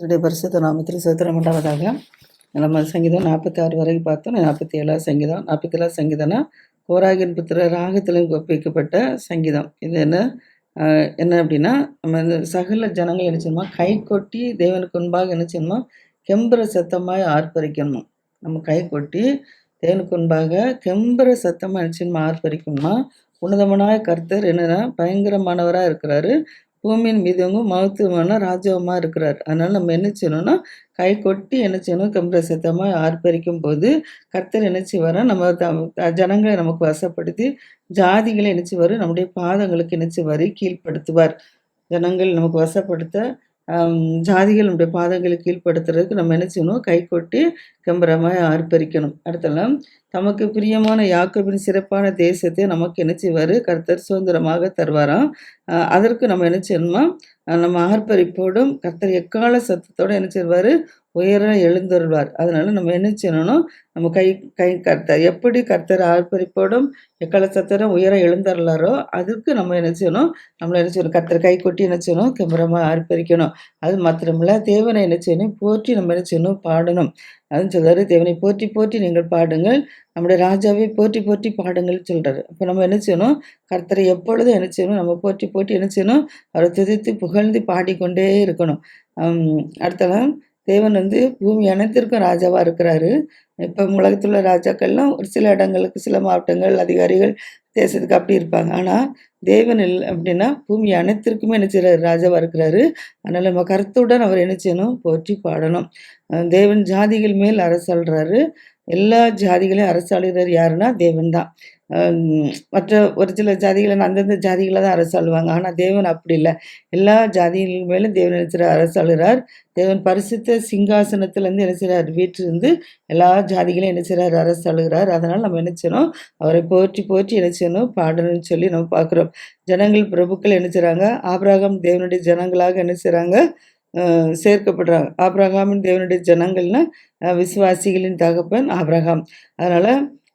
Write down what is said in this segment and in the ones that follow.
என்னுடைய பரிசுத்த நாமத்தில் சோத்திரம் உண்டாவதாக. நம்ம சங்கீதம் நாற்பத்தி ஆறு வரைக்கும் பார்த்தோம். நாற்பத்தி ஏழாவது சங்கீதம். நாற்பத்தி ஏழாவது சங்கீதம்னா கோராகின் புத்திர ராகத்தில் ஒப்பிக்கப்பட்ட சங்கீதம். இது என்ன? என்ன அப்படின்னா நம்ம இந்த சகல ஜனங்கள் என்ன செய்யணுமா? கை கொட்டி தேவனுக்கு முன்பாக என்ன செய்யணுமா? கெம்புற சத்தமாக ஆர்ப்பரிக்கணுமா? நம்ம கை கொட்டி தேவனுக்கு முன்பாக கெம்புற சத்தமாக என்ன ஆர்ப்பரிக்கணுமா? உன்னதமனாய கர்த்தர் என்னென்னா பயங்கரமானவராக இருக்கிறாரு. பூமியின் மீதவங்க மகத்துவமான ராஜாவமாக இருக்கிறார். அதனால் நம்ம என்ன செய்யணும்னா கை கொட்டி என்ன செய்யணும்? கம்பீர சத்தமாக ஆர்ப்பரிக்கும் போது கர்த்தர் என்ன வர நம்ம த- ஜனங்களை நமக்கு வசப்படுத்தி ஜாதிகளை என்ன செய்வார்? நம்முடைய பாதங்களுக்கு என்ன செய்வார்? கீழ்ப்படுத்துவார். ஜனங்கள் நமக்கு வசப்படுத்த ஜாதிகளுடைய பாதங்களை கீழ்ப்படுத்துறதுக்கு நம்ம என்ன செய்யணும்? கை கொட்டி கம்பரமாக ஆர்ப்பரிக்கணும் அடுத்தலாம் தமக்கு பிரியமான யாக்கோபின் சிறப்பான தேசத்தை நமக்கு என்ன செய்வார்? கர்த்தர் சுதந்திரமாக தருவாராம். அதற்கு நம்ம என்ன செய்யணுமா நம்ம ஆர்ப்பரிப்போடும் கர்த்தர் எக்கால சத்தத்தோடு என்ன செய்வார்? உயர எழுந்தருள்வார். அதனால நம்ம என்ன செய்யணும் நம்ம கை கை கர்த்தர் எப்படி கர்த்தர் ஆர்ப்பரிப்போடும் எக்கால சத்தோட உயர எழுந்தருளாரோ அதுக்கு நம்ம என்ன செய்யணும் நம்மள என்ன செய்யணும் கர்த்தர் கை கொட்டி என்ன செய்யணும் கம்பரமாக ஆர்ப்பரிக்கணும். அது மாத்திரமில்ல தேவனை என்ன செய்யணும் போற்றி நம்ம என்ன செய்யணும் பாடணும். அதுன்னு சொல்றாரு தேவனை போற்றி போற்றி நீங்கள் பாடுங்கள். நம்முடைய ராஜாவை போற்றி போற்றி பாடுங்கள் சொல்றாரு. அப்போ நம்ம என்ன செய்யணும் கர்த்தரை எப்பொழுதும் என்ன செய்யணும் நம்ம போற்றி போற்றி என்ன செய்யணும் அவரை துதித்து புகழ்ந்து பாடிக்கொண்டே இருக்கணும். அடுத்ததான் தேவன் வந்து பூமி அனைத்திற்கும் ராஜாவாக இருக்கிறாரு. இப்போ உலகத்தில் உள்ள ராஜாக்கள்லாம் ஒரு சில இடங்களுக்கு சில மாவட்டங்கள் அதிகாரிகள் தேசத்துக்கு அப்படி இருப்பாங்க. ஆனால் தேவன் இல்லை அப்படின்னா பூமி அனைத்திற்குமே என்ன செய்கிறார் ராஜாவாக இருக்கிறாரு. அதனால் நம்ம கருத்துடன் அவர் என்ன செய்யணும்? போற்றி பாடணும். தேவன் ஜாதிகள் மேல் அரசாள்றாரு. எல்லா ஜாதிகளையும் அரசாளுகிறார் யாருன்னா தேவன் தான். மற்ற ஒரு சில ஜாதிகளை அந்தந்த ஜாதிகளை தான் அரசாளுவாங்க. ஆனால் தேவன் அப்படி இல்லை. எல்லா ஜாதிகளின் மேலும் தேவன் நினைச்சிற அரசாளுகிறார். தேவன் பரிசுத்த சிங்காசனத்திலேருந்து என்ன செய்கிறார் வீட்டிலிருந்து எல்லா ஜாதிகளையும் என்ன செய்கிறார் அரசாளுகிறார். அதனால் நம்ம என்ன செய்யணும்? அவரை போற்றி போற்றி என்ன செய்யணும்? பாடணும்னு சொல்லி நம்ம பார்க்குறோம். ஜனங்கள் பிரபுக்கள் என்ன செய்கிறாங்க ஆபிரகாம் தேவனுடைய ஜனங்களாக என்ன செய்கிறாங்க சேர்க்கப்படுறாங்க. ஆபிரகாமின் தேவனுடைய ஜனங்கள்னா விசுவாசிகளின் தகப்பன் ஆபிரகாம். அதனால்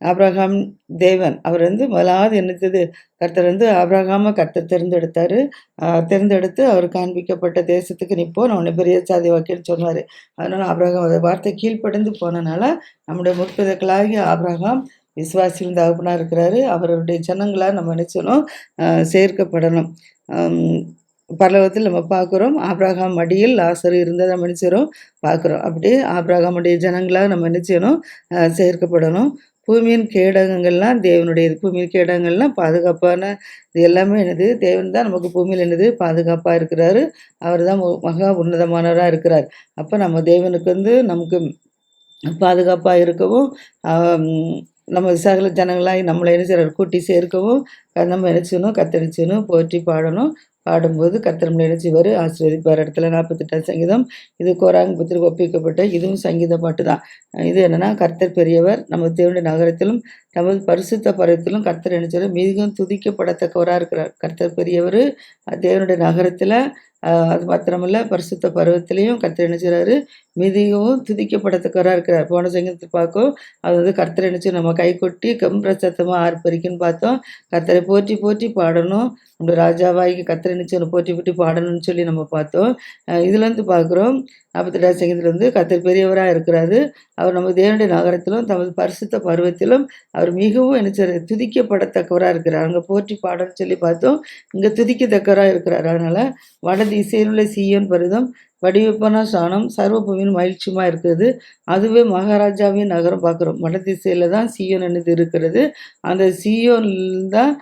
ஆப்ரஹாம் தேவன். அவர் வந்து முதலாவது என்னத்தது கர்த்தர் வந்து ஆப்ரஹாம கர்த்தர் தேர்ந்தெடுத்தாரு. தேர்ந்தெடுத்து அவர் காண்பிக்கப்பட்ட தேசத்துக்கு நீ போ நான் உன்னை பெரிய சாதி வாக்கின்னு சொன்னார். அதனால் ஆப்ரஹாம் அந்த வார்த்தை கீழ்ப்படிந்து போனனால நம்முடைய முற்பிதாக்களாகிய ஆப்ரஹாம் விசுவாசியின் தகப்பனாக இருக்கிறாரு. அவருடைய ஜனங்களாக நம்ம நினைச்சணும் சேர்க்கப்படணும். பரலவத்தில் பரலோகத்தில் நம்ம பார்க்குறோம். ஆப்ராகாம் மடியில் லாசர் இருந்ததை நம்ம நினச்சிடும் பார்க்குறோம். அப்படியே ஆப்ராகாமுடைய ஜனங்களாக நம்ம நினச்சிடணும் சேர்க்கப்படணும். பூமியின் கேடகங்கள்லாம் தேவனுடையது பூமியின் கேடகங்கள்லாம் பாதுகாப்பான இது எல்லாமே என்னது? தேவன் தான் நமக்கு பூமியில் என்னது? பாதுகாப்பாக இருக்கிறாரு. அவர் தான் மகா உன்னதமானவராக இருக்கிறார். அப்போ நம்ம தேவனுக்கு வந்து நமக்கு பாதுகாப்பாக இருக்கவும் நம்ம சகல ஜனங்களாக நம்மளை என்ன செய்கிறார் கூட்டி சேர்க்கவும் நம்ம என்ன செய்யணும்? கத்தரிச்சணும் போற்றி பாடணும். பாடும்போது கர்த்தர் நம்மளை என்ன ஆசீர்வதிப்பார். இடத்துல நாற்பத்தெட்டாம் சங்கீதம். இது கோராங் புத்திரிக்கு ஒப்பிக்கப்பட்ட இதுவும் சங்கீத பாட்டு தான் இது என்னன்னா கர்த்தர் பெரியவர் நம்ம தேவனுடைய நகரத்திலும் நமது பரிசுத்த பருவத்திலும் கர்த்தர் என்ன மிகவும் துதிக்கப்படத்தக்கவராக இருக்கிறார். கர்த்தர் பெரியவர் தேவனுடைய நகரத்தில் அது மாத்திரமல்ல பரிசுத்த பருவத்திலையும் கர்த்தர் நினைச்சுறாரு மிதியும் துதிக்கப்படத்துக்காராக இருக்கிறார். போன சங்கத்தை பார்க்கும் அது வந்து கர்த்தர் நினைச்சு நம்ம கை கொட்டி கம்பர சத்தமாக ஆர்ப்பரிக்குன்னு பார்த்தோம். கர்த்தரை போற்றி போற்றி பாடணும். நம்ம ராஜாவாகி கர்த்தரை நினைச்சு போற்றி போற்றி பாடணும்னு சொல்லி நம்ம பார்த்தோம். இதுலேருந்து பார்க்குறோம் நாற்பத்தெட்டாம் சங்கீதத்தில் வந்து கத்தர் பெரியவராக இருக்கிறாரு. அவர் நம்ம தேவனுடைய நகரத்திலும் தமது பரிசுத்த பருவத்திலும் அவர் மிகவும் என்ன துதிக்கப்படத்தக்கவராக இருக்கிறார். அங்கே போற்றி பாடன்னு சொல்லி பார்த்தோம். இங்கே துதிக்கத்தக்கவராக இருக்கிறார். அதனால் வட திசையில் உள்ள சீயோன் பருவம் சாணம் சர்வபூமியின் மகிழ்ச்சியுமா இருக்குது அதுவே மகாராஜாவின் நகரம் பார்க்குறோம். வட திசையில் தான் சீயோன் என்னது இருக்கிறது. அந்த சீயோன் தான்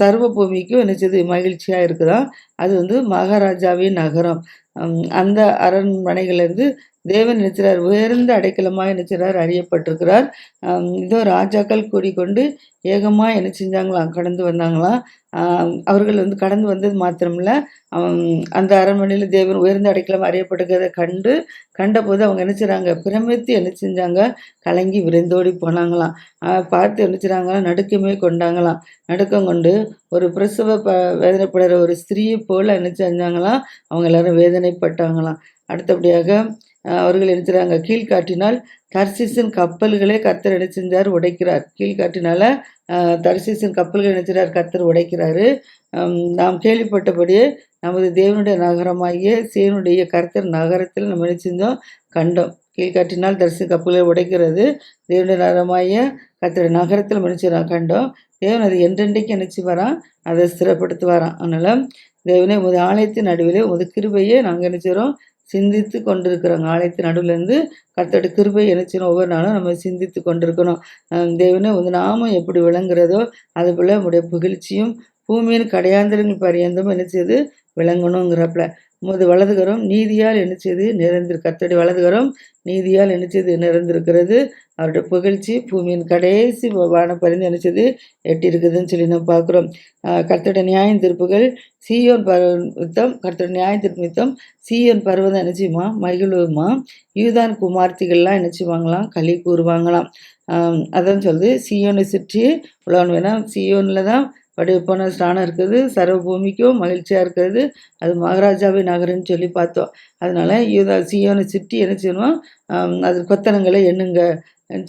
சர்வபூமிக்கும் சர்வ பூமிக்கும் மகிழ்ச்சியாக இருக்குதான் அது வந்து மகாராஜாவின் நகரம். அந்த அரண்மனைகளிலிருந்து தேவன் நினைச்சிறார் உயர்ந்த அடைக்கலமாக நினைச்சிறார் அறியப்பட்டிருக்கிறார். இதோ ராஜாக்கள் கூடிக்கொண்டு ஏகமாக என்ன செஞ்சாங்களாம்? கடந்து வந்தாங்களாம் அவர்கள் வந்து கடந்து வந்தது மாத்திரமில்ல. அந்த அரண்மனையில் தேவன் உயர்ந்த அடைக்கலம் அறியப்பட்டிருக்கிறத கண்டு கண்டபோது அவங்க என்ன செய்கிறாங்க பிரமித்து என்ன செஞ்சாங்க? கலங்கி விரைந்தோடி போனாங்களாம். பார்த்து என்ன செய்றாங்க? நடுக்கமே கொண்டாங்களாம். நடுக்கம் கொண்டு ஒரு பிரசவ ப வேதனைப்படுற ஒரு ஸ்திரீயை போல் என்ன செஞ்சாங்களாம்? அவங்க எல்லாரும் வேதனைப்பட்டாங்களாம். அடுத்தபடியாக அவர்கள் நினைச்சாங்க கீழ்காட்டினால் தர்சிசின் கப்பல்களே கர்த்தர் என்ன செஞ்சார்? உடைக்கிறார். கீழ்காட்டினால அஹ், தர்சிசின் கப்பல்கள் நினைச்சார் கர்த்தர் உடைக்கிறாரு. நாம் கேள்விப்பட்டபடியே நமது தேவனுடைய நகரமாகிய சேனுடைய கர்த்தர் நகரத்தில் நம்ம என்ன செஞ்சோம்? கண்டோம். கீழ்காட்டினால் தரிசி கப்பல்களை உடைக்கிறது. தேவனுடைய நகரமாகிய கர்த்தருடைய நகரத்தில் மனுச்சு கண்டோம். தேவன் அது என்றென்றைக்கு நினச்சி வரான் அதை ஸ்திரப்படுத்தி வரான் அதனால் தேவனே உமது ஆலயத்தின் நடுவிலே உமது கிருபையே நாங்கள் நினைச்சிடறோம் சிந்தித்து கொண்டிருக்கிற ஆலயத்தின் நடுவுலேருந்து கர்த்தோட கிருபை நினைச்சிரும் ஒவ்வொரு நாளும் நம்ம சிந்தித்து கொண்டிருக்கணும். தேவனே வந்து நாமம் எப்படி விளங்குறதோ அது போல் நம்முடைய புகழ்ச்சியும் பூமியின் கடையாந்திரங்கள் பரியந்தம் என்ன செய்யுது விளங்கணுங்கிறப்பல உமது வலதுகரம் நீதியால் என்ன நிறைந்திரு கத்தடி வலதுகரம் நீதியால் என்ன நிறைந்திருக்கிறது. அவருடைய புகழ்ச்சி பூமியின் கடைசி வான பரிந்து என்ன எட்டியிருக்குதுன்னு சொல்லி நம்ம பார்க்குறோம். கர்த்தருடைய நியாயம் திருப்புகள் சீயோன் பர்வத்தம் கர்த்தருடைய நியாய திருப்பித்தம் சீயோன் பர்வதம் என்ன மகிழ்வுமா யூதான் குமார்த்திகள்லாம் என்ன செய்வாங்களாம் களி கூறுவாங்களாம் அதான் சொல்லுது சீயோனை சுற்றி உலகம் வேணாம் சீயோனில் தான் படையப்பான ஸ்தானம் இருக்குது சர்வ பூமிக்கும் மகிழ்ச்சியாக இருக்கிறது அது மகாராஜாவை நகரம்னு சொல்லி பார்த்தோம். அதனால் யூதா சீயோனை சுற்றி என்ன செய்யணும்? அது கொத்தனங்களை எண்ணுங்க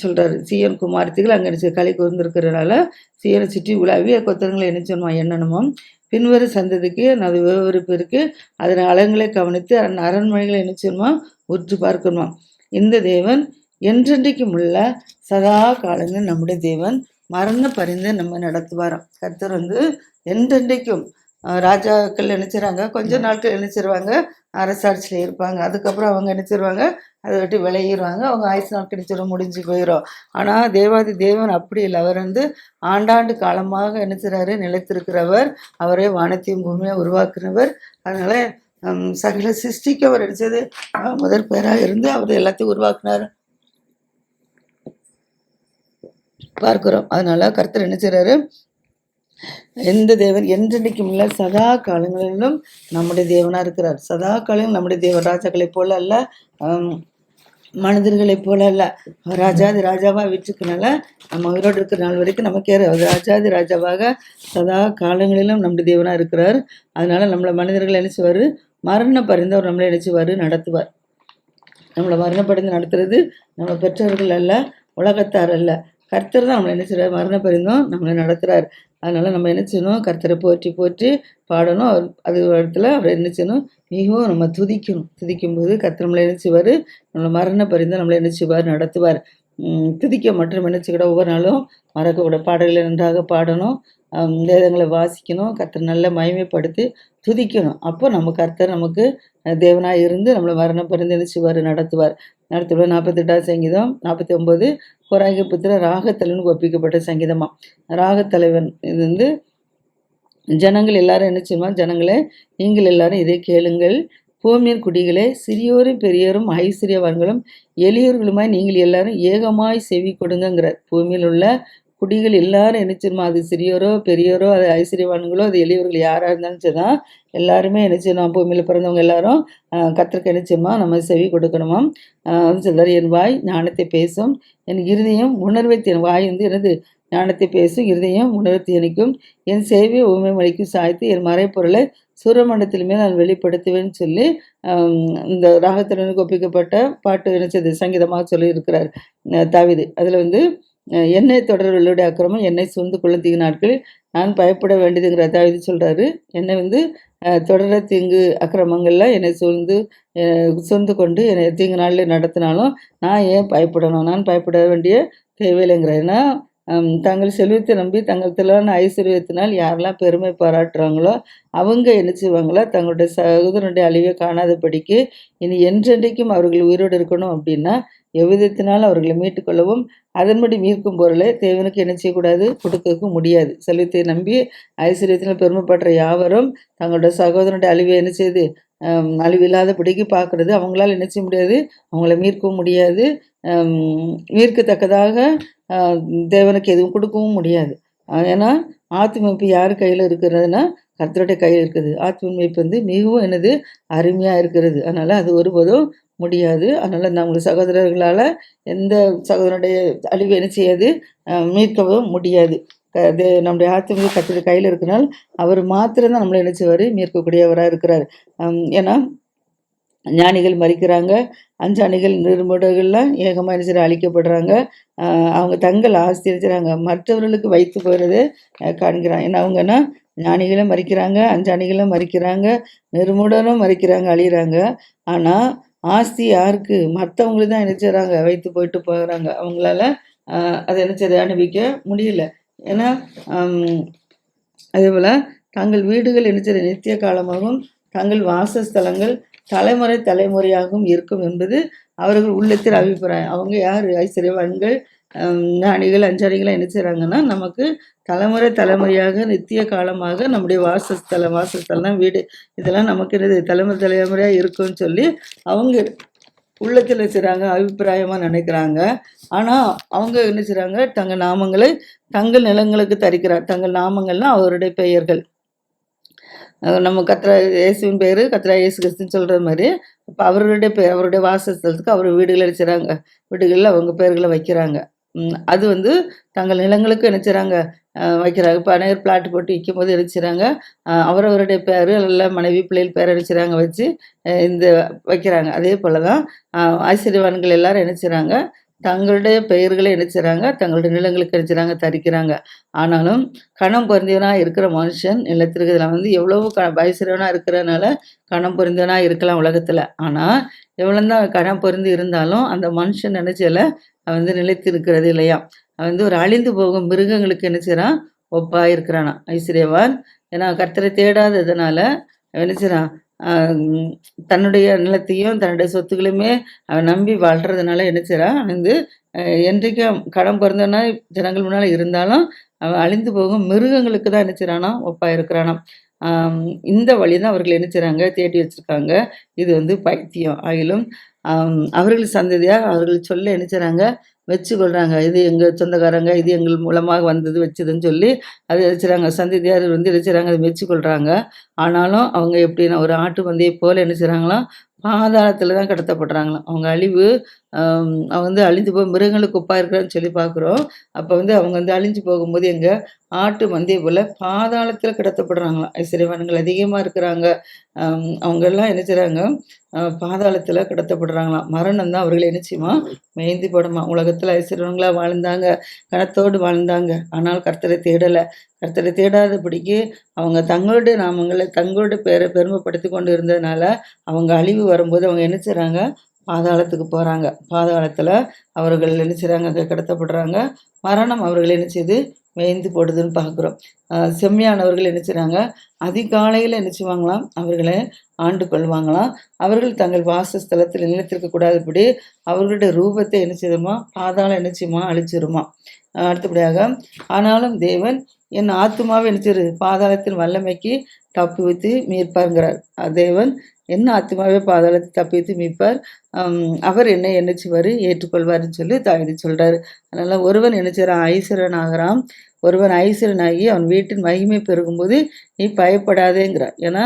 சொல்கிறாரு சிஎன் குமார்த்திகள் அங்கே என்ன களி கூர்ந்திருக்கிறனால சீயோனை சுற்றி உலாவி கொத்தனங்களை என்ன செய்யணுமா? எண்ணணுமோ? பின்வரும் சந்ததிக்கு அது விவரிப்பு இருக்குது அதன் அலங்களை கவனித்து அதன் அரண்மனைகளை என்ன செய்யணுமா? உற்று பார்க்கணுமா? இந்த தேவன் என்றென்றைக்கும் உள்ள சதா காலங்கள் நம்முடைய தேவன் மரண பரிந்து நம்ம நடத்துவாராம். கர்த்தர் வந்து என்றென்றைக்கும் ராஜாக்கள் நினைச்சிறாங்க கொஞ்ச நாட்கள் நினைச்சிருவாங்க அரசாட்சியில் இருப்பாங்க அதுக்கப்புறம் அவங்க நினைச்சிருவாங்க அதை விட்டு விளையிடுவாங்க அவங்க ஆயுசு நாட்கள் நினைச்சிடும் முடிஞ்சு போயிடும் ஆனால் தேவாதி தேவன் அப்படி இல்லை. அவர் வந்து ஆண்டாண்டு காலமாக நினைச்சிறாரு நிலைத்திருக்கிறவர் அவரே வானத்தையும் பூமியை உருவாக்குனவர். அதனால சகல சிருஷ்டிக்கு அவர் நினைச்சது முதல் பேராக இருந்து அவர் எல்லாத்தையும் உருவாக்குனார். பார்க்கிறோம். அதனால கர்த்தர் என்ன எந்த தேவன் என்றென்றைக்கும் இல்லை சதா காலங்களிலும் நம்முடைய தேவனாக இருக்கிறார். சதா காலம் நம்முடைய தேவன் ராஜாக்களைப் போல அல்ல மனிதர்களைப் போல அல்ல. ராஜாதி ராஜாவாக வீட்டுக்குனால நம்ம உயிரோடு இருக்கிற நாள் வரைக்கும் நமக்கு யாரு? ராஜாதி ராஜாவாக சதா காலங்களிலும் நம்முடைய தேவனாக இருக்கிறார். அதனால் நம்மளை மனிதர்கள் நினைச்சுவார் மரண மரண பரிந்தவர் நம்மளை நினைச்சுவார் நடத்துவார். நம்மளை மரணப்படைந்து நடத்துறது நம்ம பெற்றோர்கள் அல்ல உலகத்தார் அல்ல. கர்த்தர் தான் நம்மளை என்ன செய்றார்? மரண பரிந்தும் நம்மளை நடத்துகிறார் அதனால் நம்ம என்ன செய்யணும்? கர்த்தரை போற்றி போற்றி பாடணும். அவர் அது இடத்துல அவரை என்ன செய்யணும்? மிகவும் நம்ம துதிக்கணும். துதிக்கும்போது கர்த்தர் நம்மளை என்ன செய்வார்? நம்மளை மரண பரிந்து நம்மளை என்ன செய்வார்? நடத்துவார். துதிக்க மற்றும் என்ன ஒவ்வொரு நாளும் மறக்கக்கூட பாடல்களை நன்றாக பாடணும். வேதங்களை வாசிக்கணும். கர்த்தர் நல்ல மயமைப்படுத்தி துதிக்கணும். அப்போ நம்ம கர்த்தர் நமக்கு தேவனாக தேவனாய் இருந்து நம்மளை மரண பிறந்து என்ன நடத்துவார். நடத்துவார் நாற்பத்தெட்டாவது சங்கீதம் நாற்பத்தி ஒம்பது கொராகி புத்திர ராகத்தலைவன் ஒப்பிக்கப்பட்ட சங்கீதமா? ராகத்தலைவன் இது வந்து ஜனங்கள் எல்லாரும் என்ன செய்வான் ஜனங்களே நீங்கள் எல்லாரும் இதை கேளுங்கள். பூமியின் குடிகளே சிறியோரும் பெரியோரும் ஐஸ்வர்யவான்களும் எளியோர்களுமாய் நீங்கள் எல்லாரும் ஏகமாய் செவி கொடுங்கிறார் பூமியில் உள்ள குடிகள் எல்லாரும் நினைச்சிருமா அது சிறியோரோ பெரியோரோ அது ஐஸ்வர்யவான்களோ அது எளியவர்கள் யாராக இருந்தாலும் சரிதான். எல்லாருமே என்ன பூமியில் பிறந்தவங்க எல்லாரும் கத்திரிக்க நினைச்சிருமா நம்ம செவி கொடுக்கணுமா சொல்கிறார் என் வாய் ஞானத்தை பேசும் என் இறுதியும் உணர்வை என் வாய் வந்து எனது ஞானத்தை பேசும் இருதயம் உணர்த்தி இணைக்கும் என் சேவையை உண்மை மொழிக்கு சாய்த்து என் மறைப்பொருளை சூரமண்டத்திலுமே நான் வெளிப்படுத்துவேன்னு சொல்லி இந்த ராகத்துடன் ஒப்பிக்கப்பட்ட பாட்டு நினைச்சது சங்கீதமாக சொல்லி இருக்கிறார் தாவிது. அதில் வந்து என்னை தொடர்வர்களுடைய அக்கிரமம் என்னை சூழ்ந்து கொள்ள தீங்கு நாட்களில் நான் பயப்பட வேண்டியதுங்கிற தாவிது சொல்கிறாரு என்னை வந்து தொடர தீங்கு அக்கிரமங்கள்லாம் என்னை சூழ்ந்து சூழ்ந்து கொண்டு என்னை தீங்கு நாளில் நடத்தினாலும் நான் ஏன் பயப்படணும்? நான் பயப்பட வேண்டிய தேவையில்லைங்கிறேன் ஏன்னா தங்கள் செல்வத்தை நம்பி தங்கள் திலான ஐஸ்வர்யத்தினால் யாரெல்லாம் பெருமை பாராட்டுறாங்களோ அவங்க என்ன செய்வாங்களோ தங்களுடைய சகோதரனுடைய அழிவை காணாதபடிக்கு இனி என்றென்றைக்கும் அவர்கள் உயிரோடு இருக்கணும் அப்படின்னா எவ்விதத்தினாலும் அவர்களை மீட்டுக்கொள்ளவும் அதன்படி மீட்கும் பொருளை தேவனுக்கு என்ன செய்யக்கூடாது? கொடுக்கவும் முடியாது. செல்வத்தை நம்பி ஐஸ்வர்யத்தினால் பெருமைப்படுற யாவரும் தங்களுடைய சகோதரனுடைய அழிவை என்ன செய்து ஹம், அழிவில்லாதபடிக்கு பார்க்குறது. அவங்களால என்ன செய்ய முடியாது? அவங்கள மீட்கவும் முடியாது. மீட்கத்தக்கதாக தேவனுக்கு எதுவும் கொடுக்கவும் முடியாது. ஏன்னா ஆத்மிப்பு யார் கையில் இருக்கிறதுனா கர்த்தருடைய கையில் இருக்குது. ஆத்மீட்பு வந்து மிகவும் எனது அருமையாக இருக்கிறது. அதனால் அது ஒருபோதும் முடியாது. அதனால் நம்மளுடைய சகோதரர்களால் எந்த சகோதரனுடைய அழிவு என்ன செய்யாது? மீட்கவும் முடியாது. க- அது நம்முடைய ஆத்மீக கத்திர கையில் இருக்கிறனால் அவர் மாத்திரம்தான் நம்மளை என்ன மீட்கக்கூடியவராக இருக்கிறார். ஏன்னா ஞானிகள் மறிக்கிறாங்க. அஞ்சாணிகள் நிர்முடர்கள்லாம் ஏகமாக என்ன அழிக்கப்படுறாங்க. அவங்க தங்கள் ஆஸ்தி மற்றவர்களுக்கு வைத்து போகிறது காண்கிறான் ஏன்னா அவங்கன்னா ஞானிகளும் மறிக்கிறாங்க அஞ்சாணிகளும் மறிக்கிறாங்க நிர்முடனும் மறிக்கிறாங்க அழிகிறாங்க ஆனால் ஆஸ்தி யாருக்கு? மற்றவங்களுக்கு தான் நினைச்சுறாங்க வைத்து போயிட்டு போகிறாங்க அவங்களால அதை என்ன அனுபவிக்க முடியல. ஏன்னா அதே போல் தங்கள் வீடுகள் என்ன நித்திய காலமாகவும் தங்கள் வாசஸ்தலங்கள் தலைமுறை தலைமுறையாகவும் இருக்கும் என்பது அவர்கள் உள்ளத்தில் அபிப்பிராயம். அவங்க யார்? ஐஸ்வர்யவான்கள் ஞானிகள் அஞ்சாரிகள் என்ன செய்கிறாங்கன்னா நமக்கு தலைமுறை தலைமுறையாக நித்திய காலமாக நம்முடைய வாசஸ்தலம் வாசஸ்தலம் வீடு இதெல்லாம் நமக்கு என்னது? தலைமுறை தலைமுறையாக இருக்கும்னு சொல்லி அவங்க உள்ளத்தில் செய்கிறாங்க அபிப்பிராயமாக நினைக்கிறாங்க. ஆனால் அவங்க என்ன செய்கிறாங்க தங்கள் நாமங்களை தங்கள் நிலங்களுக்கு தரிக்கிறார். தங்கள் நாமங்கள்னா அவருடைய பெயர்கள். நம்ம கத்ரா இயேசுவின் பேர் கத்ரா இயேசு கிறிஸ்துன்னு சொல்கிற மாதிரி இப்போ அவருடைய பே அவருடைய வாசஸ்தலத்துக்கு அவர் வீடுகளை அடிச்சுறாங்க வீடுகளில் அவங்க பேர்களை வைக்கிறாங்க. அது வந்து தங்கள் நிலங்களுக்கு என்ன வைக்கிறாங்க. இப்போ அநேகர் பிளாட் போட்டு விற்கும் போது அடிச்சுறாங்க அவரவருடைய பேர் எல்லாம் மனைவி பிள்ளைகள் பேர் அடிச்சுறாங்க வச்சு இந்த வைக்கிறாங்க. அதே போல் தான் ஆசிரியவான்கள் எல்லாரும் என்ன தங்களுடைய பெயர்களை என்ன தங்களுடைய நிலங்களுக்கு நினைச்சுறாங்க தரிக்கிறாங்க. ஆனாலும் கணம் பொருந்தியவனாக இருக்கிற மனுஷன் நிலத்திற்கு இதில் வந்து எவ்வளவு க வயசுறவனாக இருக்கிறனால கணம் பொருந்தியவனாக இருக்கலாம் உலகத்தில். ஆனால் எவ்வளோ தான் கணம் பொருந்தி இருந்தாலும் அந்த மனுஷன் நினைச்சல வந்து நிலைத்து இருக்கிறது இல்லையா? அவன் வந்து ஒரு அழிந்து போகும் மிருகங்களுக்கு என்ன ஒப்பாக இருக்கிறானா ஐஸ்வர்யவான். ஏன்னா கர்த்தரை தேடாததுனால அவன் தன்னுடைய நிலத்தையும் தன்னுடைய சொத்துக்களையுமே அவன் நம்பி வாழ்கிறதுனால என்ன செய்றான் வந்து என்றைக்கும் கடன் பிறந்தவனா ஜனங்கள் முன்னால் இருந்தாலும் அவன் அழிந்து போகும் மிருகங்களுக்கு தான் என்ன செய்றானா ஒப்பா இருக்கிறானாம். இந்த வழி தான் அவர்கள் என்ன செய்கிறாங்க தேடி வச்சுருக்காங்க. இது வந்து பைத்தியம் ஆகிலும் அவர்கள் சந்ததியாக அவர்கள் சொல்ல என்ன வச்சு கொள்றாங்க. இது எங்கள் சொந்தக்காரங்க இது எங்கள் மூலமாக வந்தது வச்சதுன்னு சொல்லி அதை வச்சுறாங்க சந்ததியார் வந்து என்ன அதை வச்சு கொள்றாங்க. ஆனாலும் அவங்க எப்படின்னா ஒரு ஆட்டு மந்தையை போல் என்ன செய்கிறாங்களோ பாதாளத்தில் தான் கடத்தப்படுறாங்களாம். அவங்க அழிவு அவங்க வந்து அழிந்து போய் மிருகங்களுக்கு ஒப்பா இருக்கிறான்னு சொல்லி பார்க்குறோம். அப்போ வந்து அவங்க வந்து அழிஞ்சு போகும்போது எங்கள் ஆட்டு மந்தே போல் பாதாளத்தில் கடத்தப்படுறாங்களாம். ஐஸ்வர்யவான்கள் அதிகமாக இருக்கிறாங்க. அவங்கெல்லாம் என்ன செய்கிறாங்க பாதாளத்தில் கடத்தப்படுறாங்களாம். மரணம் தான் அவர்களை என்ன மேய்ந்து போடுமா உலகத்தில் ஐஸ்வர்யவங்களா வாழ்ந்தாங்க. கணத்தோடு வாழ்ந்தாங்க. ஆனால் கர்த்தரை தேடலை. கர்த்தரை தேடாதபடிக்கு அவங்க தங்களுடைய நாமங்களை தங்களுடைய பேரை பெருமைப்படுத்தி கொண்டு இருந்ததுனால அவங்க அழிவு வரும்போது அவங்க என்ன செய்கிறாங்க பாதாளத்துக்கு போகிறாங்க பாதாளத்தில் அவர்கள் என்ன செய்கிறாங்க அங்கே கடத்தப்படுறாங்க. மரணம் அவர்கள் என்ன செய்யுது மேய்ந்து போடுதுன்னு பார்க்குறோம் செம்மையானவர்கள் என்ன செய்கிறாங்க அதிகாலையில் என்ன செய்வாங்களாம்? அவர்களை ஆண்டு கொள்வாங்களாம். அவர்கள் தங்கள் வாசஸ்தலத்தில் நிலைத்திருக்க அவர்களுடைய ரூபத்தை என்ன செய்யுமா பாதாளம் என்ன செய்யுமா? அழிச்சிருமா? அடுத்தபடியாக ஆனாலும் தேவன் என் ஆத்மாவை என்ன செய்யுது பாதாளத்தின் வல்லமைக்கு தப்பி வைத்து மீட்பாருங்கிறார் தேவன் என்ன ஆத்மாவே பாதாளத்தை தப்பித்து மீட்பார்? அவர் என்னை என்ன செய்வார் ஏற்றுக்கொள்வார்னு சொல்லி தாவிதி சொல்கிறார் அதனால் ஒருவன் என்ன செய்கிறான் ஐஸ்வரன் ஆகிறான். ஒருவன் ஐஸ்வரனாகி அவன் வீட்டின் மகிமை பெருகும்போது நீ பயப்படாதேங்கிறார். ஏன்னா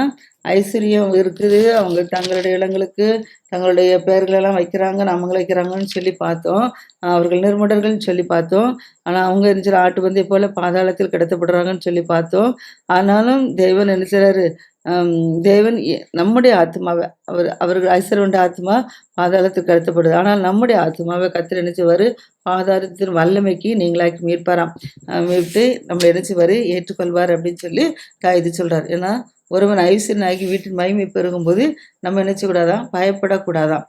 ஐஸ்வர்யம் இருக்குது அவங்க தங்களுடைய இடங்களுக்கு தங்களுடைய பெயர்களெல்லாம் வைக்கிறாங்க நாமங்களை வைக்கிறாங்கன்னு சொல்லி பார்த்தோம். அவர்கள் நிர்மடர்கள்னு சொல்லி பார்த்தோம். ஆனால் அவங்க என்ன ஆட்டு பந்தை போல பாதாளத்தில் கடத்தப்படுறாங்கன்னு சொல்லி பார்த்தோம். ஆனாலும் தெய்வம் என்ன தேவன் நம்முடைய ஆத்மாவை அவர் அவர்கள் ஐஸ்வரவண்ட ஆத்மா பாதாளத்துக்கு கடத்தப்படுது. ஆனால் நம்முடைய ஆத்மாவை கத்திர நினைச்சவர் ஆதாரத்தின் பாதாளத்தின் வல்லமைக்கு நீங்களாக்கி மீட்பாராம். மீட்டு நம்மளை நினைச்சவர் ஏற்றுக்கொள்வார் அப்படின்னு சொல்லி இது சொல்கிறார் ஏன்னா ஒருவன் ஐஸ்வரன் ஆகி வீட்டின் மகிமை பெருகும்போது நம்ம நினைச்சக்கூடாதான் பயப்படக்கூடாதான்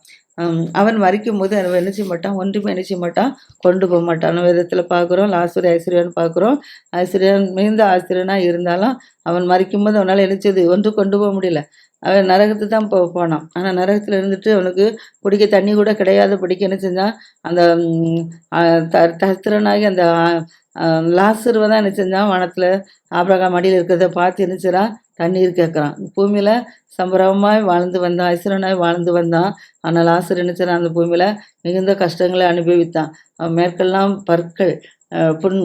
அவன் மறிக்கும் போது அவன் என்ன செய்ய மாட்டான்? ஒன்றுமே என்ன செய்ய மாட்டான்? கொண்டு போக மாட்டான். விதத்தில் பார்க்குறோம். லாசுரி ஐஸ்வர்யான்னு பார்க்குறோம். ஆசிரியன் மிகுந்த ஆசிரியனாக இருந்தாலும் அவன் மறிக்கும் போது அவனால் என்ன ஒன்று ஒன்றும் கொண்டு போக முடியல. அவன் நரகத்து தான் போ போனான். ஆனால் நரகத்தில் இருந்துட்டு அவனுக்கு குடிக்க தண்ணி கூட கிடையாது. படிக்க என்ன செஞ்சான் அந்த தஸ்திரனாகி அந்த லாசுருவை தான் என்ன செஞ்சான்? வனத்தில் ஆபிரகாம் மடியில் இருக்கிறத பார்த்து என்ன தண்ணீர் கேட்குறான் பூமியில் சம்பரமாய் வாழ்ந்து வந்தான் ஐஸ்வரனாய் வாழ்ந்து வந்தான் ஆனால் ஆசிரியர் நினைச்சான் அந்த பூமியில் மிகுந்த கஷ்டங்களை அனுபவித்தான். அவன் மேற்கெல்லாம் பற்கள் புண்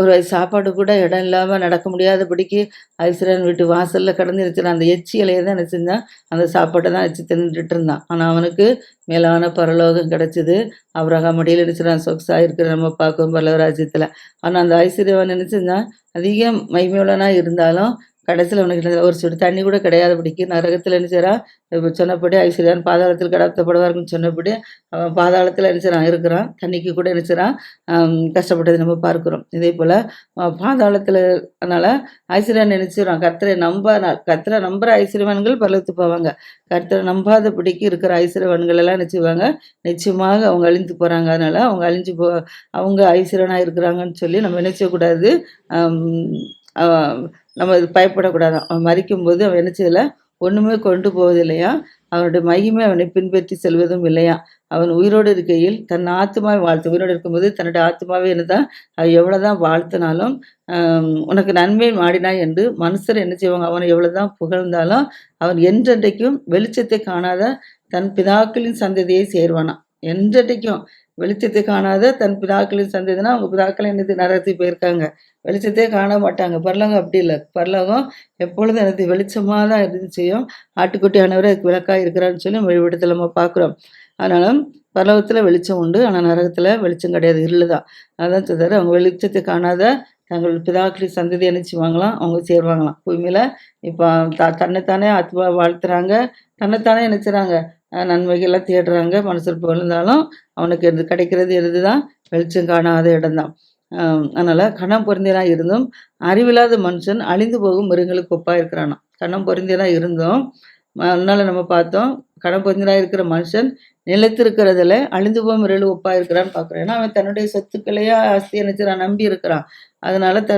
ஒரு சாப்பாடு கூட இடம் இல்லாமல் நடக்க முடியாதபடிக்கு ஐஸ்வரன் வீட்டு வாசலில் கடந்து நினைச்சான் அந்த எச்சி இலையை தான் நினச்சிருந்தான் அந்த சாப்பாட்டை தான் வச்சு தின்னுட்டு இருந்தான். ஆனால் அவனுக்கு மேலான பரலோகம் கிடச்சிது அப்ரஹாம் மடியில் நினைச்சிடான் சொக்ஸாக இருக்கிற நம்ம பார்க்கும் பரலோக ஆனால் அந்த ஐஸ்வர்யவன் நினச்சிருந்தான் அதிகம் அதிக இருந்தாலும் கடைசியில் அவனுக்கு என்ன ஒரு சுடு தண்ணி கூட கிடையாதபடிக்கு நரகத்தில் என்ன செய்கிறான் இப்போ சொன்னபடி ஐஸ்வர்யான் பாதாளத்தில் கடத்தப்படுவார்னு சொன்னபடி அவன் பாதாளத்தில் என்ன செய்கிறான் இருக்கிறான். தண்ணிக்கு கூட என்ன செய்கிறான் கஷ்டப்பட்டதை நம்ம பார்க்குறோம். இதே போல் பாதாளத்தில் அதனால் ஐஸ்வர்யான் நினைச்சிடறான் கர்த்தரை நம்பானால் கர்த்தரை நம்புகிற ஐஸ்வர்யவான்கள் பரலத்து போவாங்க. கர்த்தரை நம்பாதபடிக்கு இருக்கிற ஐஸ்வர்யவான்கள் எல்லாம் நினச்சிவாங்க நிச்சயமாக அவங்க அழிந்து போகிறாங்க அதனால் அவங்க அழிஞ்சு போ அவங்க ஐஸ்வர்யனாக இருக்கிறாங்கன்னு சொல்லி நம்ம நினைச்சக்கூடாது. நம்ம இது பயப்படக்கூடாது. அவன் மறிக்கும்போது அவன் என்ன செய்யலை? ஒன்றுமே கொண்டு போவதில்லையா? அவனுடைய மகிமை அவனை பின்பற்றி செல்வதும் இல்லையா? அவன் உயிரோடு இருக்கையில் தன் ஆத்மாவை வாழ்த்து உயிரோடு இருக்கும்போது தன்னுடைய ஆத்மாவே என்னதான் அவன் எவ்வளோதான் வாழ்த்தினாலும் உனக்கு நன்மை மாடினா என்று மனுஷர் என்ன செய்வாங்க? அவனை எவ்வளோதான் புகழ்ந்தாலும் அவன் என்றென்றைக்கும் வெளிச்சத்தை காணாத தன் பிதாக்களின் சந்ததியை சேர்வானான் என்றைக்கும் வெளிச்சத்தை காணாத தன் பிதாக்களின் சந்ததினா அவங்க பிதாக்கள் என்னது? நரகத்துக்கு போயிருக்காங்க. வெளிச்சத்தையே காண மாட்டாங்க. பரலோகம் அப்படி இல்லை. பரலோகம் எப்பொழுதும் எனக்கு வெளிச்சமாக தான் இருந்து செய்யும். ஆட்டுக்குட்டி ஆனவரை அதுக்கு விளக்காக இருக்கிறான்னு சொல்லி வழிபடத்தில் நம்ம பார்க்குறோம். அதனால பரலோகத்தில் வெளிச்சம் உண்டு. ஆனால் நரகத்தில் வெளிச்சம் கிடையாது. இருள் தான் அதான் சொல்றாரு. அவங்க வெளிச்சத்தை காணாத தங்கள் பிதாக்களை சந்ததி வாங்கலாம். அவங்க சேருவாங்களாம். பூமியில் இப்போ த தன்னைத்தானே ஆத்மா வாழ்த்துறாங்க. தன்னைத்தானே நினச்சிறாங்க. நன்மைகள்லாம் தேடுறாங்க. மனசில் இருந்தாலும் அவனுக்கு எது கிடைக்கிறது எது தான் வெளிச்சம் காணாத இடம்தான். அதனால் கணம் பொருந்தியெல்லாம் இருந்தும் அறிவில்லாத மனுஷன் அழிந்து போகும் மிருகங்களுக்கு ஒப்பாக இருக்கிறானாம். கணம் பொருந்தியெல்லாம் இருந்தும் அதனால் நம்ம பார்த்தோம் கணம் பொருந்தியெல்லாம் இருக்கிற மனுஷன் நிலைத்திருக்கிறதுல அழிந்து போய் மிருகங்களுக்கு ஒப்பாக இருக்கிறான்னு பார்க்குறேன் ஏன்னா அவன் தன்னுடைய சொத்துக்களையே ஆஸ்தி நினைச்சிறான் நம்பி இருக்கிறான். அதனால த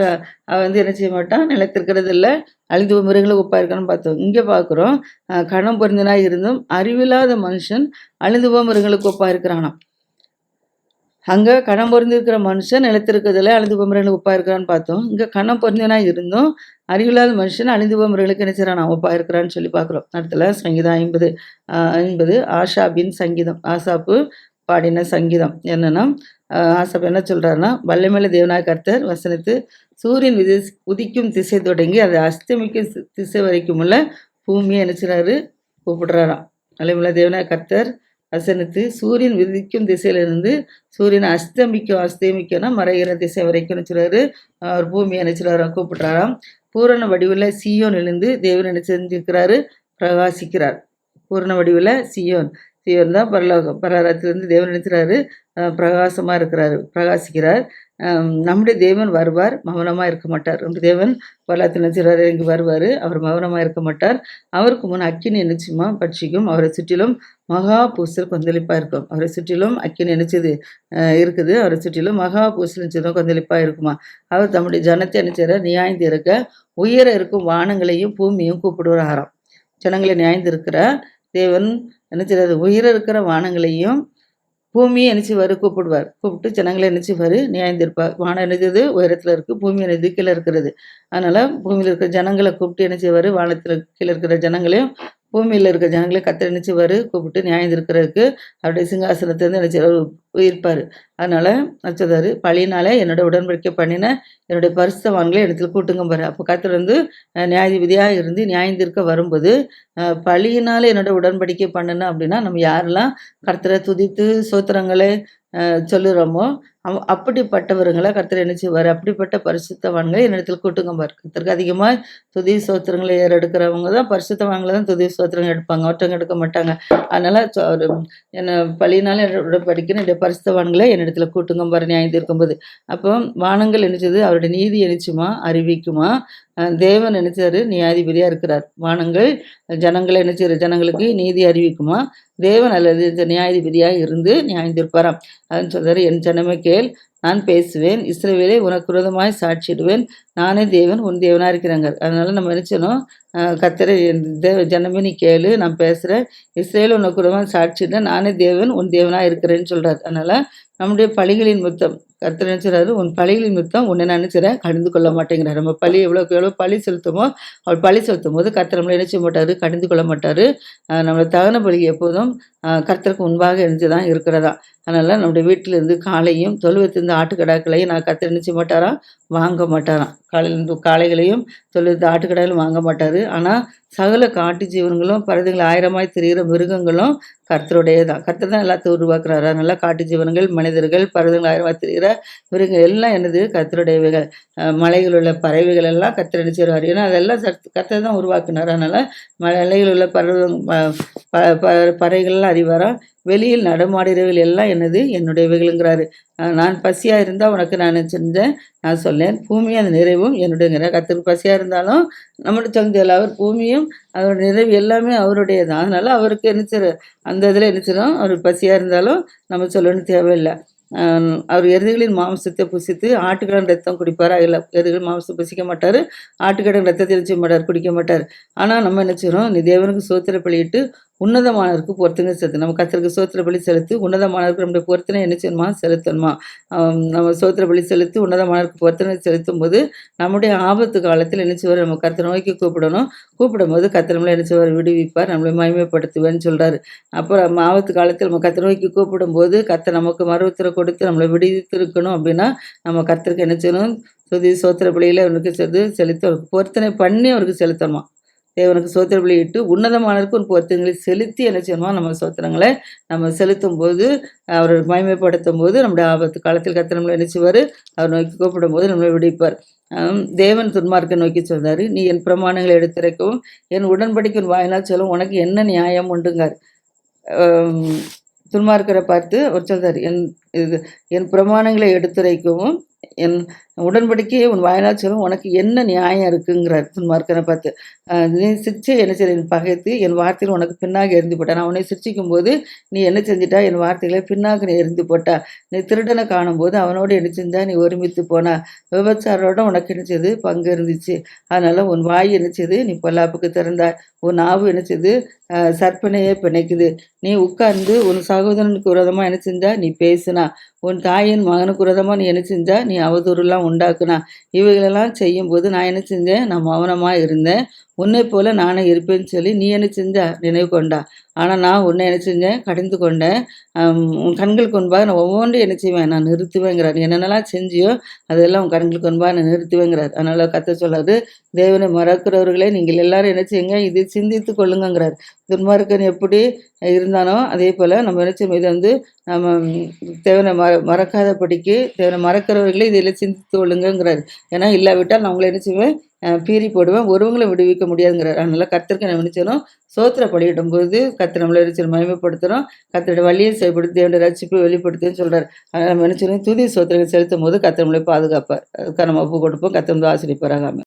அவன் வந்து என்ன செய்ய மாட்டான்? நிலைத்திருக்கிறது இல்லை அழிந்து மிருகங்களுக்கு ஒப்பாக இருக்கான்னு பார்த்தோம். இங்கே பார்க்குறோம் கணம் பொருந்தினா இருந்தும் அறிவில்லாத மனுஷன் அழிந்து போய் மிருகங்களுக்கு ஒப்பா இருக்கிறானாம். அங்கே கணம் பொருந்திருக்கிற மனுஷன் நிலத்திருக்கிறதுல அழிந்து பொம்மர்களுக்கு உப்பா இருக்கிறான்னு பார்த்தோம். இங்கே கணம் பொருந்தினா இருந்தும் அறிவில்லாத மனுஷன் அழிந்து பொம்மர்களுக்கு என்ன செய்கிறான் ஒப்பா இருக்கிறான்னு சொல்லி பார்க்குறோம். அடுத்தல சங்கீதம் ஐம்பது ஐம்பது ஆஷாபின் சங்கீதம். ஆசாப்பு பாடின சங்கீதம். என்னன்னா ஆசாப் என்ன சொல்கிறாருன்னா வல்லமேல தேவநாய கர்த்தர் வசனத்து சூரியன் விதி உதிக்கும் திசை தொடங்கி அதை அஸ்தமிக்கும் திசை வரைக்கும் உள்ள பூமியை நினைச்சுறாரு கூப்பிடுறாராம். வல்லமேல தேவநாய கர்த்தர் வசனத்து சூரியன் விதிக்கும் திசையிலிருந்து சூரியன் அஸ்தமிக்கும் அஸ்தமிக்கணும் மறைகிற திசை வரைக்கும் சொல்றாரு. அவர் பூமியை நினைச்சிடாரா கூப்பிடுறாராம். பூரண வடிவில் சியோன் எழுந்து தேவன் என்ன செஞ்சிருக்கிறாரு பிரகாசிக்கிறார். பூரண வடிவில் சியோன். சியோன் தான் பரலோகம் பரலோகத்திலிருந்து தேவன் நினைச்சுறாரு பிரகாசமாக இருக்கிறார் பிரகாசிக்கிறார். நம்முடைய தேவன் வருவார் மௌனமாக இருக்க மாட்டார். நம்முடைய தேவன் வரலாற்று நினைச்சிறாரு இங்கு வருவார் அவர் மௌனமாக இருக்க மாட்டார். அவருக்கு முன் அக்கினி நினைச்சுமா பட்சிக்கும். அவரை சுற்றிலும் மகா பூசல் கொந்தளிப்பாக இருக்கும் அவரை சுற்றிலும் அக்கினி நினைச்சது இருக்குது. அவரை சுற்றிலும் மகா பூசல் நினைச்சதும் கொந்தளிப்பாக இருக்குமா அவர் தம்முடைய ஜனத்தை நினைச்சார நியாய்ந்து இருக்க உயர இருக்கும் வானங்களையும் பூமியும் கூப்பிடுவார் கூப்பிடுவாராம். ஜனங்களை நியாய்ந்து இருக்கிற தேவன் நினைச்சிடாது உயிர இருக்கிற வானங்களையும் பூமியை நினச்சி வரு கூப்பிடுவார். கூப்பிட்டு ஜனங்களை நினச்சி வரு நியாயந்திருப்பார் வானம் நினைச்சது உயரத்தில் இருக்குது பூமி நினைது கீழே இருக்கிறது. அதனால் பூமியில் இருக்கிற ஜனங்களை கூப்பிட்டு என்ன செய்வார் வானத்தில் கீழே இருக்கிற ஜனங்களையும் பூமியில் இருக்கிற ஜனங்களை கத்த நினைச்சு கூப்பிட்டு நியாயம் இருக்கிறதுக்கு அவருடைய சிங்காசனத்திலேருந்து நினைச்சவர் உயிர்ப்பார். அதனால் நச்சதார் பழியினால என்னோட உடன்படிக்கை பண்ணின என்னுடைய பரிசுத்தவான்களை இடத்துல கூட்டுங்க பாரு அப்போ கத்தர் வந்து நியாயாதிபதியாக இருந்து நியாயந்திருக்க வரும்போது பழியினால என்னோட உடன்படிக்கை பண்ணினேன் அப்படின்னா நம்ம யாரெல்லாம் கர்த்தரை துதித்து சோத்திரங்களை சொல்லுறோமோ அப்படிப்பட்டவர்களை கர்த்தர் என்ன செய்வார்? அப்படிப்பட்ட பரிசுத்தவான்களை என்னிடத்தில் கூட்டுங்கம்பார். கர்த்தருக்கு அதிகமாக துதி சோத்திரங்களை ஏறெடுக்கிறவங்க தான் பரிசுத்தவான்களை தான் துதி சோத்திரங்கள் எடுப்பாங்க. ஒற்றங்க எடுக்க மாட்டாங்க. அதனால் என்ன என்னை பழியினால என்னோட படிக்கணும் என்னுடைய பரிசுத்தவான்களை என்னிடத்தில் கூட்டுங்கம்பார். நியாயம் இருக்கும்போது அப்போ வானங்கள் நினைச்சது அவருடைய நீதி நினைச்சுமா அறிவிக்குமா? தேவன் நினைச்சாரு நியாதிபதியாக இருக்கிறார். வானங்கள் ஜனங்களை நினைச்சாரு ஜனங்களுக்கு நீதி அறிவிக்குமா? தேவன் அல்லது நியாயாதிபதியாக இருந்து நியாயந்திருப்பாராம் அதுன்னு சொல்றாரு என் ஜனமைக்கே கேள் நான் பேசுவேன். இஸ்ரேவேலை உனக்கு விரோதமாய் சாட்சிடுவேன் நானே தேவன் உன் தேவனாக இருக்கிறாங்க அதனால நம்ம நினைச்சணும் கத்திர தேவ ஜனமே நீ கேளு நான் பேசுகிறேன் இஸ்ரேல் உனக்கு விரோதமாக சாட்சிடுறேன் நானே தேவன் உன் தேவனாக இருக்கிறேன்னு சொல்கிறார் அதனால் நம்முடைய பழிகளின் மொத்தம் கருத்து நினைச்சுறாரு உன் பழிகளின் மொத்தம் உன்னை நினைச்சிட கடிந்து கொள்ள மாட்டேங்கிறார். நம்ம பழி எவ்வளோக்கு எவ்வளோ பழி செலுத்துமோ அவள் பழி செலுத்தும் போது கர்த்தர் நம்மளை நினைச்ச மாட்டார்? கடிந்து கொள்ள மாட்டார். நம்மளை தகன பலி எப்போதும் கர்த்தருக்கு முன்பாக இணைஞ்சு தான் இருக்கிறதா? அதனால் நம்முடைய வீட்டிலேருந்து காலையும் தொழுவத்திலிருந்து இந்த ஆட்டுக்கடாக்களையும் நான் கர்த்தர் மாட்டாராம் வாங்க மாட்டாராம். காலையிலேருந்து காளைகளையும் தொழுவத்து ஆட்டுக்கடாயிலும் வாங்க மாட்டார். ஆனால் சகல காட்டு ஜீவன்களும் பறவைகள் ஆயிரமாய் திரிகிற மிருகங்களும் கர்த்தருடையதான். கர்த்தர் தான் எல்லாத்தையும் உருவாக்குறாரு? அதனால காட்டு ஜீவன்கள் மனிதர்கள் பறவைகள் ஆயிரமாய் தெரிகிற மிருகங்கள் எல்லாம் என்னது? கர்த்தருடையவைகள். அஹ் மலையில் உள்ள பறவைகள் எல்லாம் கர்த்தர் என்ன ஏன்னா அதெல்லாம் கர்த்தர் தான் உருவாக்குனார். அதனால மலையில் உள்ள பறவை பறவைகள்லாம் அறிவாரா? வெளியில் நடமாடுகிறவைகள் எல்லாம் என்னது? என்னுடையவைகள்ங்கிறாரு. நான் பசியாக இருந்தால் உனக்கு நான் செஞ்சேன்? நான் சொன்னேன். பூமி அந்த நிறைவும் என்னுடையங்கிற கத்திற்கு பசியாக இருந்தாலும் நம்மளுடைய சொந்த அவர் பூமியும் அவருடைய நிறைவு எல்லாமே அவருடைய தான் அதனால் அவருக்கு என்ன அந்த இதில் என்ன அவர் பசியாக இருந்தாலும் நம்ம சொல்லணும்னு தேவையில்லை. அவர் எருதுகளின் மாம்சத்தை புசித்து ஆட்டுக்கடன் ரத்தம் குடிப்பார்? இல்லை எருதுகள் மாம்சம் புசிக்க மாட்டார் ஆட்டுக்கடன் ரத்தத்தை என்ன செய்ய மாட்டார் குடிக்க மாட்டார். ஆனால் நம்ம என்ன நீ தேவனுக்கு சோத்திர பழியிட்டு உன்னதமானவருக்கு பொருத்தனை செலுத்து நம்ம கத்தருக்கு சோத்திர பலி செலுத்தி உன்னதமானவருக்கு நம்முடைய பொருத்தனை என்ன செய்யணுமா? செலுத்தணுமா? நம்ம சோத்திர பலி செலுத்தி உன்னதமானவருக்கு பொருத்தனை செலுத்தும் போது நம்முடைய ஆபத்து காலத்தில் என்ன செய்வார்? நம்ம கர்த்தரை நோக்கி கூப்பிடணும். கூப்பிடும் போது கர்த்தர் நம்மளை என்ன செய்வார்? விடுவிப்பார். நம்மளை மகிமைப்படுத்துவேன்னு சொல்றாரு. அப்புறம் ஆபத்து காலத்தில் நம்ம கர்த்தரை நோக்கி கூப்பிடும் போது நமக்கு மருவத்திர கொடுத்து நம்மளை விடுவித்திருக்கணும் அப்படின்னா நம்ம கர்த்தருக்கு என்ன செய்யணும்? சுதி சோத்திர பலியில் அவனுக்கு செலுத்து செலுத்தி அவருக்கு பொருத்தனை பண்ணி அவருக்கு செலுத்தணுமா? தேவனுக்கு சோத்திர பலியிட்டு உன்னதமானவருக்கு உன் பொருத்தங்களை செலுத்தி என்ன செய்யணுமோ நம்ம சோத்திரங்களை நம்ம செலுத்தும் போது அவர் மயமைப்படுத்தும் போது நம்முடைய ஆபத்து காலத்தில் கத்த நம்மளை நினைச்சுவார் அவர் நோக்கி கூப்பிடும் போது நம்மளை விடுவிப்பார். தேவன் துன்மார்க்கை நோக்கி சொல்றாரு நீ என் பிரமாணங்களை எடுத்துரைக்கவும் என் உடன்படிக்கின் வாயினால் சொல்லும் உனக்கு என்ன நியாயம் உண்டுங்கார். துன்மார்க்கரை பார்த்து அவர் சொல்றாரு என் என் பிரமாணங்களை எடுத்துரைக்கவும் என் உடன்படிக்கையை உன் வாயினால் சொல்லும் உனக்கு என்ன நியாயம் இருக்குங்கிறார் துன்மார்க்கனை பார்த்து. நீ சிரிச்சு என்ன செய்ய பகைத்து என் வார்த்தையில் உனக்கு பின்னாக எரிந்து போட்டா. நான் உன்னை சிரிச்சிக்கும் போது நீ என்ன செஞ்சிட்டா? என் வார்த்தைகளை பின்னாக நீ எரிந்து போட்டா. நீ திருடனை காணும்போது அவனோடு என்ன செஞ்சா? நீ ஒருமித்து போனா. விபச்சாரோட உனக்கு என்ன செய்யுது பங்கு இருந்துச்சு. அதனால உன் வாய் என்ன செய்யுது நீ பொல்லாப்புக்கு திறந்தாய். உன் நாவு என்ன செய்யுது சற்பனையே பிணைக்குது. நீ உட்கார்ந்து உன் சகோதரனுக்கு விரோதமாக என்ன செஞ்சா? நீ பேசின. 呢，உன் தாயின் மகனுக்கு விரதமாக நீ என்ன செஞ்சா நீ அவதூறுலாம் உண்டாக்குனா. இவைகளெல்லாம் செய்யும்போது நான் என்ன செஞ்சேன்? நான் மௌனமாக இருந்தேன். உன்னை போல நானே இருப்பேன்னு சொல்லி நீ என்ன செஞ்சா? நினைவு கொண்டா. ஆனால் நான் உன்னை என்ன செஞ்சேன்? கடிந்து கொண்டேன். உன் கண்களுக்கு முன்பாக நான் ஒவ்வொன்றும் என்ன செய்வேன்? நான் நிறுத்துவேங்கிறார். நீ என்னென்னலாம் செஞ்சியோ அதெல்லாம் உன் கண்களுக்கு முன்பாக நான் நிறுத்துவேங்கிறார். அதனால் கத்த சொல்லாது தேவனை மறக்கிறவர்களே நீங்கள் எல்லாரும் என்ன செய்யுங்க? இதை சிந்தித்து கொள்ளுங்கங்கிறார். துன்மார்க்கன் எப்படி இருந்தானோ அதே போல் நம்ம என்ன செய்யணும் இதை வந்து நம்ம தேவனை மற மறக்காதபடிக்கு தேவனை மறக்கிறவர்களே இதில் சிந்தித்து கொள்ளுங்கிறார் ஏன்னா இல்லாவிட்டால் நான் உங்களை என்ன செய்வேன்? பீறி போடுவேன் ஒருவங்களை விடுவிக்க முடியாதுங்கிறார். அதனால கர்த்தருக்கு நம்ம நினைச்சோம் சோத்திர பலியிடும் போது கத்திர நம்மளை நினைச்சு மகிமைப்படுத்துகிறோம் கத்திரோட வழியை செயல்படுத்தி தேவனுடைய ரட்சிப்பை வெளிப்படுத்துன்னு சொல்கிறார் அதனால நம்ம நினைச்சோம் துதி சோத்திரங்கள் செலுத்தும் போது கர்த்தர் நம்மளை பாதுகாப்பார். அதுக்காக ஒப்பு கொடுப்போம். கத்திரம் வந்து ஆசிரியப்பாராக